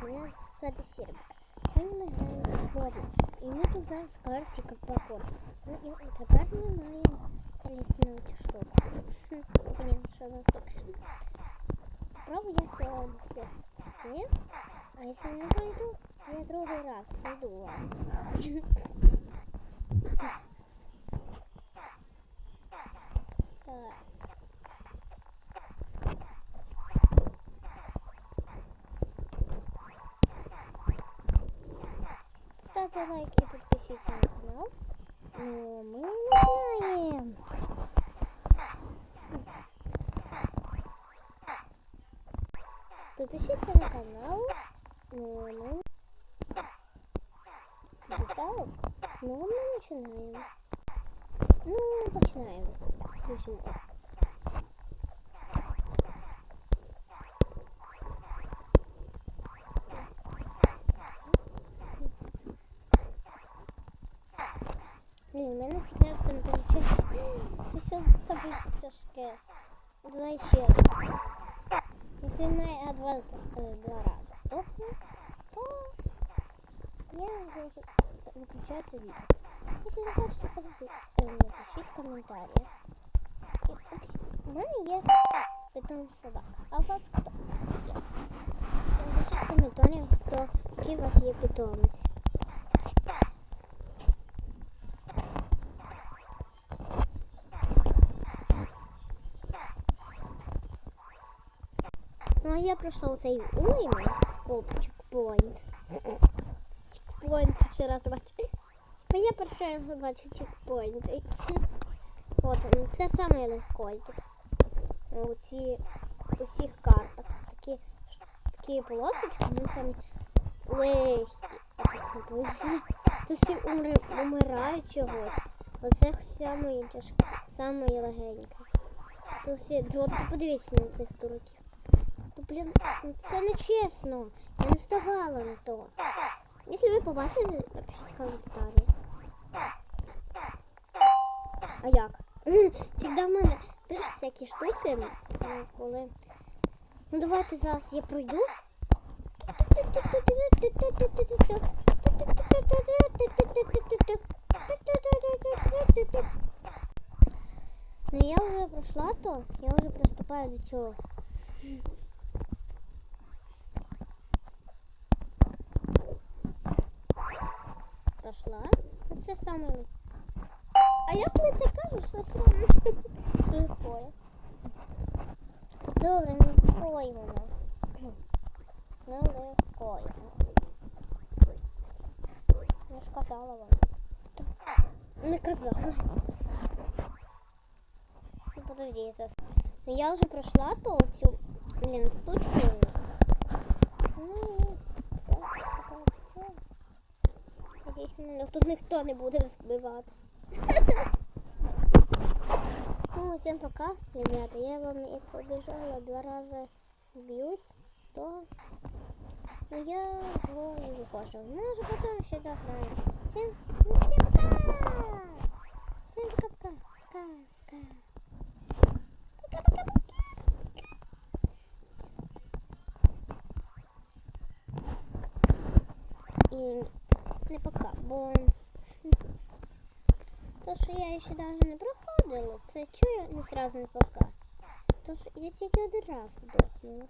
Мене звати Сірбик. Сьогодні ми граємо в Roblox. І ми тут зараз в карті як паркур. Ну і тепер ми маємо залізти на цю штуку. Хм, Понятно, що нас так. Пробую я сьогодні все. Ні? А якщо не пройду, то я другий раз пройду у вас. Так. Ставьте лайк и подпишитесь на канал. Ну, мы начинаем. Подпишитесь на канал. Ну, мы... Подписалась? Ну, мы начинаем. Ну, починаем. Включим. Блін, мене секрет це не виходить. Це все саме тяжке. Давай ще. Якщо має два, е, два рази стопну, то я вже виключається відео. Якщо не хочете позити, напишіть коментарі. У мене є питон собака. А у вас хто? є? Напишіть в коментарях, хто, який у вас є питомець. Я пройшла цей уровень. Оп, чекпоінт. Чекпоінт раз бачу. Типа я перший раз бачу чекпоінт. От це саме легко тут. Ці у картах. Такі, такі полосочки, вони самі легкі. Тут всі умирають чогось. Оце саме тяжке, саме легеньке. Тут всі, от подивіться на цих дураків. Блін, це не чесно. Я не ставала на то. Якщо ви побачили, напишіть коментарі. А як? Всегда в мене пишуть всякі штуки, коли. Ну давайте зараз я пройду. Ну я вже пройшла то, я вже приступаю до цього. Пройшла. Це саме. А як ви це кажуть, що саме легкою? Добре, не легкою воно. Не легкою. Я ж казала вам. Не казала. Ну, подожди, зараз. Ну я вже пройшла то цю, блін, штучку. Ну тут ніхто не буде збивати. Ну, всім пока, ребята. Я вам як побіжала два рази б'юсь, то я його не виходжу. Може потім ще дограю. Всім, ну, всім пока! Не пока, бо то, що я ще навіть не проходила, це чую не сразу не пока. То, я тільки один раз ні.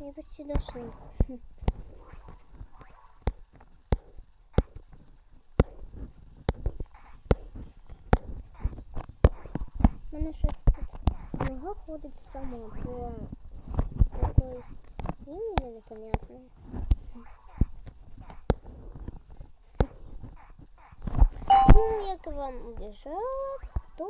Я почти дошла. Мене щось тут нога ходить сама по якоїсь лінії непонятної. Ну, як вам обіжала, то